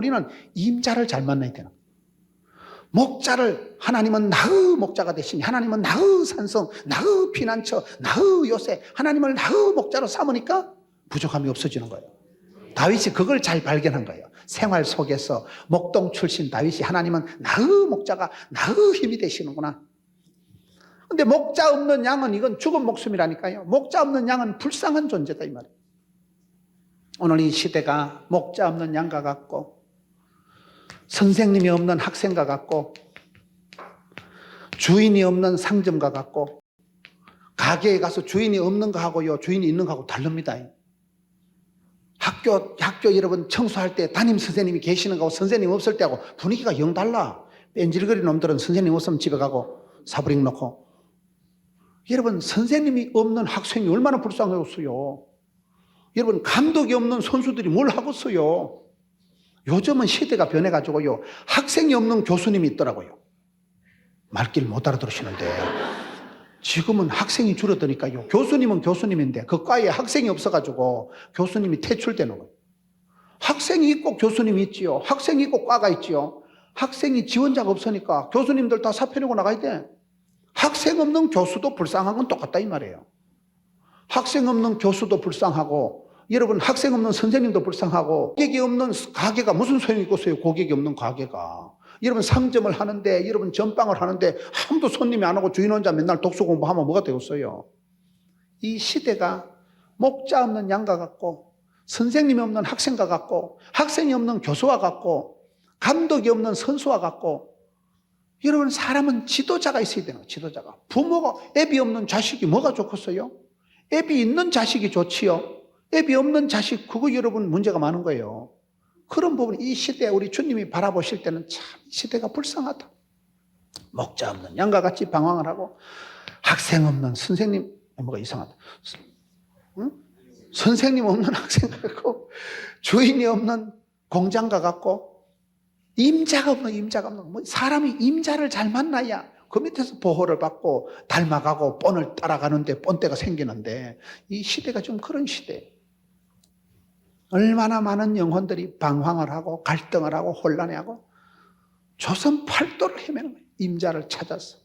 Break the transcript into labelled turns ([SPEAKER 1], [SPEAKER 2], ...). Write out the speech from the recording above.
[SPEAKER 1] 우리는 임자를 잘 만나야 되는. 목자를 하나님은 나의 목자가 되시니 하나님은 나의 산성, 나의 피난처, 나의 요새 하나님을 나의 목자로 삼으니까 부족함이 없어지는 거예요. 다윗이 그걸 잘 발견한 거예요. 생활 속에서 목동 출신 다윗이 하나님은 나의 목자가 나의 힘이 되시는구나. 근데 목자 없는 양은 이건 죽은 목숨이라니까요. 목자 없는 양은 불쌍한 존재다 이 말이에요. 오늘 이 시대가 목자 없는 양과 같고 선생님이 없는 학생과 같고 주인이 없는 상점과 같고 가게에 가서 주인이 없는 거하고요 주인이 있는 거하고 다릅니다. 학교 학교 여러분 청소할 때 담임 선생님이 계시는 거하고 선생님 없을 때하고 분위기가 영 달라. 뺀질거리는 놈들은 선생님 없으면 집에 가고 사브링 놓고 여러분 선생님이 없는 학생이 얼마나 불쌍하겠어요. 여러분 감독이 없는 선수들이 뭘 하겠어요. 요즘은 시대가 변해가지고요 학생이 없는 교수님이 있더라고요. 말귀를 못 알아들으시는데 지금은 학생이 줄어드니까요. 교수님은 교수님인데 그 과에 학생이 없어가지고 교수님이 퇴출되는 거예요. 학생이 있고 교수님이 있지요. 학생이 있고 과가 있지요. 학생이 지원자가 없으니까 교수님들 다 사표 내고 나가야 돼. 학생 없는 교수도 불쌍한 건 똑같다 이 말이에요. 학생 없는 교수도 불쌍하고 여러분 학생 없는 선생님도 불쌍하고 고객이 없는 가게가 무슨 소용이 있겠어요? 고객이 없는 가게가. 여러분 상점을 하는데 여러분 전방을 하는데 아무도 손님이 안 오고 주인 혼자 맨날 독서 공부하면 뭐가 되겠어요? 이 시대가 목자 없는 양과 같고 선생님이 없는 학생과 같고 학생이 없는 교수와 같고 감독이 없는 선수와 같고 여러분 사람은 지도자가 있어야 되는 지도자가. 부모가 애비 없는 자식이 뭐가 좋겠어요? 애비 있는 자식이 좋지요 애비 없는 자식 그거 여러분 문제가 많은 거예요. 그런 부분 이 시대에 우리 주님이 바라보실 때는 참 시대가 불쌍하다. 목자 없는 양과 같이 방황을 하고 학생 없는 선생님 뭐가 이상하다. 응? 선생님 없는 학생 같고 주인이 없는 공장과 같고 임자가 없는 임자가 없는 뭐 사람이 임자를 잘 만나야 그 밑에서 보호를 받고 닮아가고 본을 따라가는데 본때가 생기는데 이 시대가 좀 그런 시대예요. 얼마나 많은 영혼들이 방황을 하고 갈등을 하고 혼란해하고 조선 팔도를 헤매는 거예요. 임자를 찾아서.